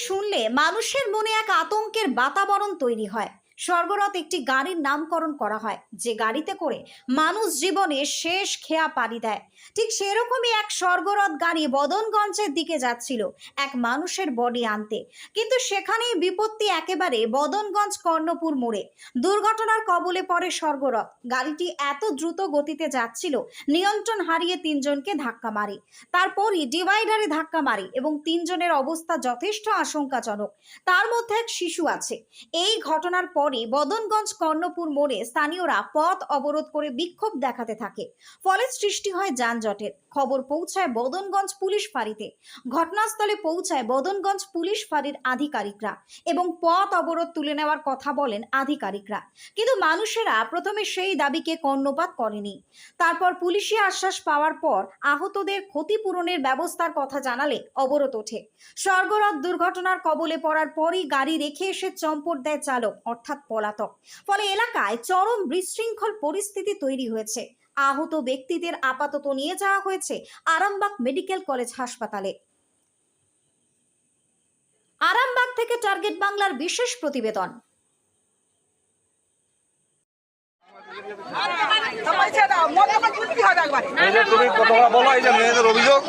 শুনলে মানুষের মনে এক আতঙ্কের বাতাবরণ তৈরি হয়। স্বর্গরথ একটি গাড়ির নামকরণ করা হয়, যে গাড়িতে করে মানুষ জীবনে শেষ খেয়া পাড়ি দেয়। ঠিক সেরকমই এক স্বর্গরথ গাড়ি বদনগঞ্জের দিকে যাচ্ছিল এক মানুষের বডি আনতে। কিন্তু সেখানেই বিপত্তি একেবারে বদনগঞ্জ কর্ণপুর মোড়ে। দুর্ঘটনার কবলে পড়ে স্বর্গরথ। গাড়িটি এত দ্রুত গতিতে যাচ্ছিল, নিয়ন্ত্রণ হারিয়ে তিনজনকে ধাক্কা মারে। তারপরই ডিভাইডারে ধাক্কা মারে এবং তিনজনের অবস্থা যথেষ্ট আশঙ্কাজনক। তার মধ্যে এক শিশু আছে। এই ঘটনার পরে বদনগঞ্জ কর্ণপুর মোড়ে স্থানীয়রা পথ অবরোধ করে বিক্ষোভ দেখাতে থাকে। ফলে সৃষ্টি হয় যানজটের। খবর পৌঁছায় বদনগঞ্জ পুলিশ ফাঁড়িতে। ঘটনাস্থলে পৌঁছায় বদনগঞ্জ পুলিশ ফাঁড়ির আধিকারিকরা এবং পথ অবরোধ তুলে নেওয়ার কথা বলেন আধিকারিকরা। কিন্তু মানুষেরা প্রথমে সেই দাবিকে কর্ণপাত করেনি। তারপর পুলিশি আশ্বাস পাওয়ার পর আহতদের ক্ষতিপূরণের ব্যবস্থার কথা জানালে অবরোধ ওঠে। স্বর্গরথ দুর্ঘটনার কবলে পড়ার পরই গাড়ি রেখে এসে চম্পট দেয় চালক, অর্থাৎ পলাতক। ফলে এলাকায় চরম বিশৃঙ্খল পরিস্থিতি তৈরি হয়েছে। আহত ব্যক্তিদের আপাতত নিয়ে যাওয়া হয়েছে আরামবাগ মেডিকেল কলেজ হাসপাতালে। আরামবাগ থেকে টার্গেট বাংলার বিশেষ প্রতিবেদন। তুমি কথা বলো, এই যে মেয়েদের অভিযোগ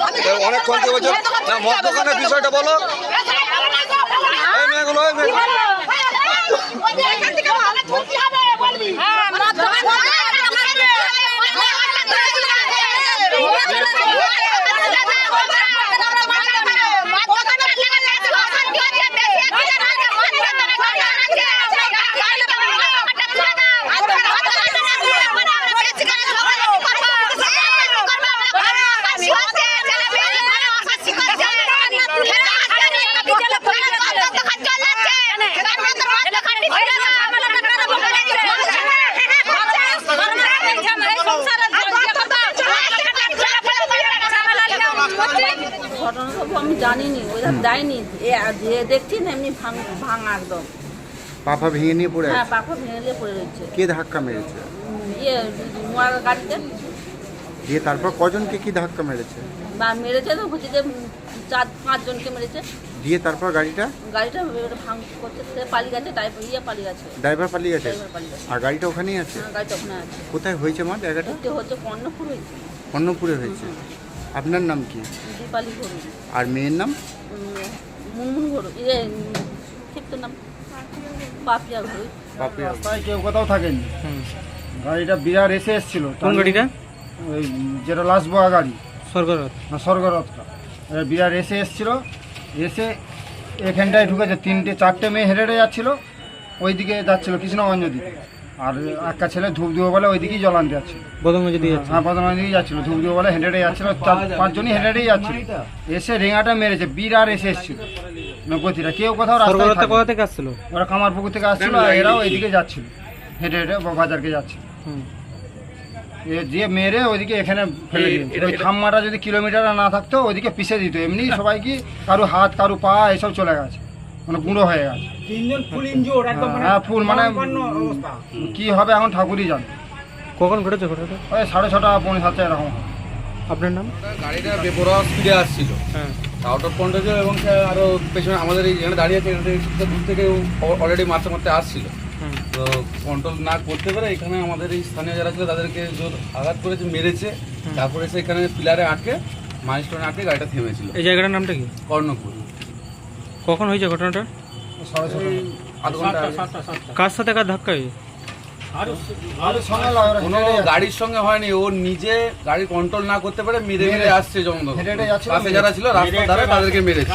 অনেকক্ষণ থেকে বলছো না মদ দোকানের বিষয়টা বলো। সব আমি জানিনি ওরা যায়নি এ যে দেখছি না এমনি ভাঙ একদম। পাপা ভেঙে নিয়ে পড়ে হ্যাঁ পাখা ভেঙে পড়ে রয়েছে। কে ধাক্কা মেরেছে? ইয়ে নোয়ার গাড়িতে। দিয়ে তারপর কজনকে কি ধাক্কা মেরেছে? বা মেরেছে তো হচ্ছে যে চার পাঁচজনকে মেরেছে। দিয়ে তারপর গাড়িটা? গাড়িটা ভাঙ করছে সে পালিয়ে গেছে টাইপ ইয়ে পালিয়ে গেছে। ড্রাইভার পালিয়ে গেছে? ড্রাইভার আর গাড়িটা ওখানেই আছে? হ্যাঁ, গাড়িটা ওখানে আছে। কোথায় হয়েছে মা জায়গাটা? হচ্ছে কর্ণপুর হয়েছে। অন্নপুরে হয়েছে। আপনার নাম কি? দীপালি আর মেয়ের নাম? মুনমুন ইয়ে ঠিক তো নাম? পাপিয়া ঘরু বাপরে রাস্তায় কেউ কোথাও থাকেনি গাড়িটা বিরাট এসে এসেছিল। কোন গাড়িটা? ওই যেটা লাস্ট বয়া গাড়ি। স্বর্গরথ। না স্বর্গরথটা। এবার বিরাট এসে এসেছিল। এসে এখানটায় ঢুকেছে। তিনটে চারটে মেয়ে হেঁটে হেঁটে যাচ্ছিল। ওইদিকে যাচ্ছিল কৃষ্ণগঞ্জ দিকে আর একটা ছেলে ধূপ দিব বলে ওইদিকেই জল আনতে যাচ্ছিল যাচ্ছে। হ্যাঁ দিকে যাচ্ছিল ধূপ দিব বলে হেঁটে যাচ্ছিল চার পাঁচজনই হেঁটে যাচ্ছিল। এসে রেঙাটা মেরেছে বিরাট এসে এসেছিল। গতিটা কেউ কোথাও রাস্তায় কোথা থেকে আসছিল? ওরা কামারপুকুর থেকে আসছিল আর এরাও এইদিকে যাচ্ছিল হেঁটে হেঁটে বাজারকে যাচ্ছিল। হুম। এ যে মেরে ওইদিকে এখানে ফেলে দিয়েছে। ওই খাম্মাটা যদি কিলোমিটার না থাকতো ওইদিকে পিষে দিত। এমনি সবাই কি কারও হাত কারও পা এসব চলে গেছে। মানে গুঁড়ো হয়ে গেছে। তিনজন ফুল ইনজোর একদম মানে হ্যাঁ ফুল মানে অবস্থা। কি হবে এখন ঠাকুরই জানে। কখন ঘটেছে ঘটনাটা? ওই সাড়ে ছটা পৌনে সাতটা এরকম আপনার নাম? গাড়িটা বেপরোয়া স্পিডে আসছিল। হ্যাঁ। আউট অফ কন্ট্রোল এবং সে আরও পেছনে আমাদের এই যেখানে দাঁড়িয়ে আছে এখান দূর থেকে অলরেডি মারতে মারতে আসছিল। তো কন্ট্রোল না করতে পারে এখানে আমাদের এই স্থানীয় যারা ছিল তাদেরকে জোর আঘাত করেছে মেরেছে। তারপরে সে এখানে পিলারে আটকে মাইলস্টোনে আটকে গাড়িটা থেমেছিল। এই জায়গাটার নামটা কি? কর্ণপুর কখন হয়েছে ঘটনাটা? আধ ঘণ্টা কার সাথে কার ধাক্কা হয়েছে? কোনো গাড়ির সঙ্গে হয়নি ও নিজে গাড়ি কন্ট্রোল না করতে পারে মেরে মেরে আসছে পাশে যারা ছিল রাস্তার ধারে তাদেরকে মেরেছে।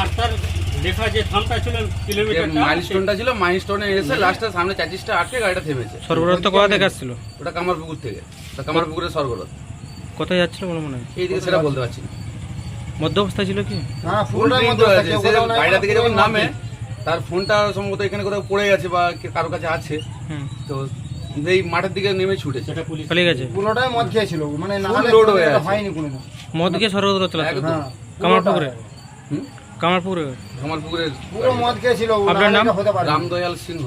মাইলস্টোনটা ছিল মাইলস্টোনে এসে লাস্টে সামনে চাচিসটা আটকে গাড়িটা থেমেছে। স্বর্গরথটা কোথা থেকে আসছিল? ওটা কামারপুকুর থেকে। কামারপুকুরের কোথায় যাচ্ছিল মনে হয়? সেটা বলতে পারছি না। মধ্য অবস্থায় ছিল কি? হ্যাঁ ফুল ফুলটার মধ্যে নাই, থেকে যখন নামে তার ফোনটা সম্ভবত এখানে কোথাও পড়ে গেছে বা কে- কারও কাছে আছে। তো এই মাঠের দিকে নেমে ছুটেছে। পালিয়ে গেছে। পুরোটাই মদ খেয়েছিল। মানে না হলে কোনো হয়ে আছে। হয়নি কোনোদিন মদ স্বর্গরথ চালাচ্ছিল একদম। হ্যাঁ কামারপুকুরে? হুম? কামারপুকুরে? পুরো মদ খেয়েছিল আপনার নাম? হতে পারে। রামদয়াল সিংহ।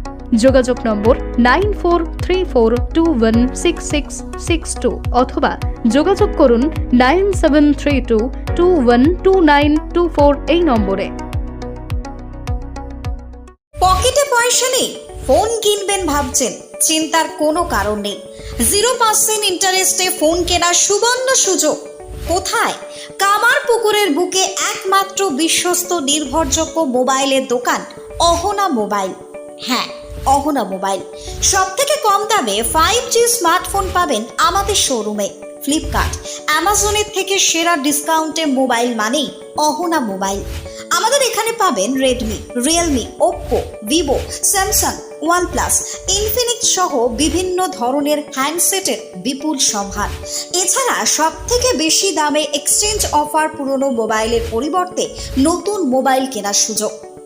যোগাযোগ নম্বর nine four three four two one six six six two অথবা যোগাযোগ করুন nine seven three two two one two nine two four এই নম্বরে। পকেটে পয়সা নেই, ফোন কিনবেন ভাবছেন, চিন্তার কোনো কারণ নেই। জিরো পার্সেন্ট ইন্টারেস্টে ফোন কেনার সুবর্ণ সুযোগ। কোথায়? কামার পুকুরের বুকে একমাত্র বিশ্বস্ত নির্ভরযোগ্য মোবাইলের দোকান, অহনা মোবাইল। হ্যাঁ অহনা মোবাইল। সব থেকে কম দামে ফাইভ জি স্মার্টফোন পাবেন আমাদের শোরুমে ফ্লিপকার্ট অ্যামাজনের থেকে সেরা ডিসকাউন্টে মোবাইল মানেই অহনা মোবাইল। আমাদের এখানে পাবেন Redmi Realme Oppo Vivo Samsung OnePlus Infinix সহ বিভিন্ন ধরনের হ্যান্ডসেটের বিপুল সম্ভার। এছাড়া সব থেকে বেশি দামে এক্সচেঞ্জ অফার পুরনো মোবাইলের পরিবর্তে নতুন মোবাইল কেনার সুযোগ।